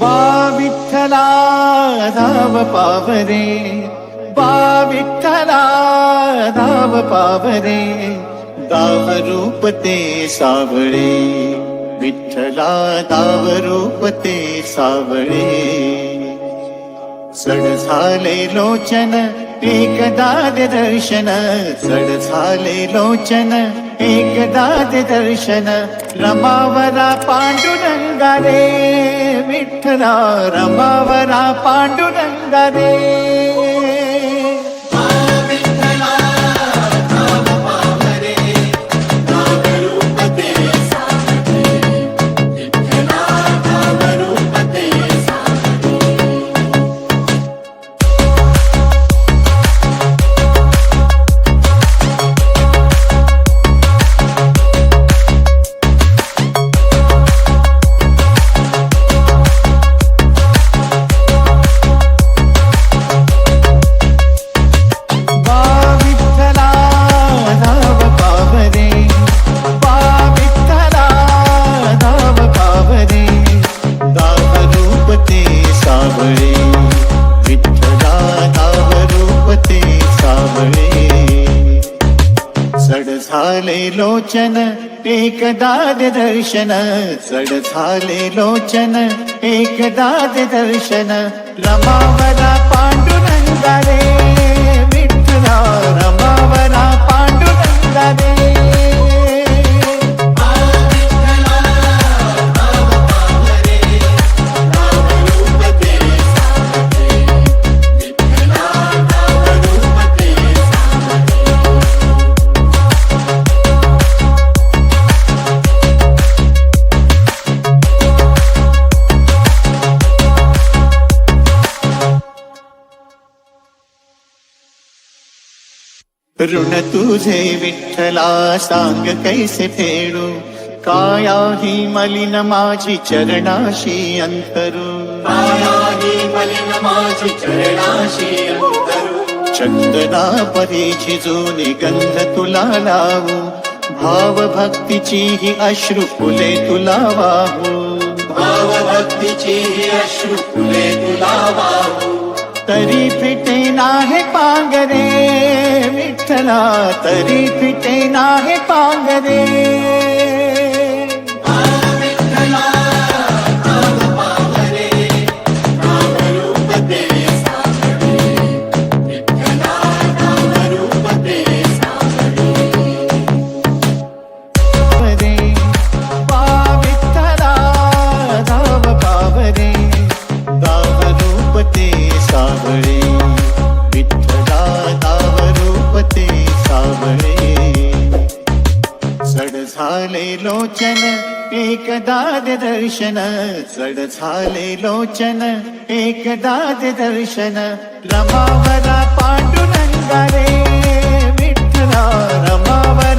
बा विठ्ठला धाव पावरे बा विठ्ठला धाव पावरे दाव रूप ते सावळे विठ्ठला दाव रूप ते सावळे सड झाले लोचन एकदा दर्शन झाले लोचन एकदा ते दर्शन रमावरा पांडुरंगा रे विठ्ठला झाले लोचन एक दाद दर्शन. सड झाले लोचन एक दाद दर्शन. रमावरा पांडुरंगारे विठ्ठला रमावरा ऋण तुझे विठ्ठला सांग कैसे फेडू? काया ही मलिन माझी चरणाशी अंतरू. चंदना परी झिजून गंध तुला लावू. भाव भक्तीची ही अश्रू फुले तुला वाहू. भक्तीची अश्रू फुले तुला वाहू. तरी फिटे नाहे पांगरे. ना तरी पिटे नाही पांगरे लोचन एकदा ते दर्शन. सड झाले लोचन एकदा दाद दर्शन. रमावरा पांडुरंगा रे विठ्ठला रमावरा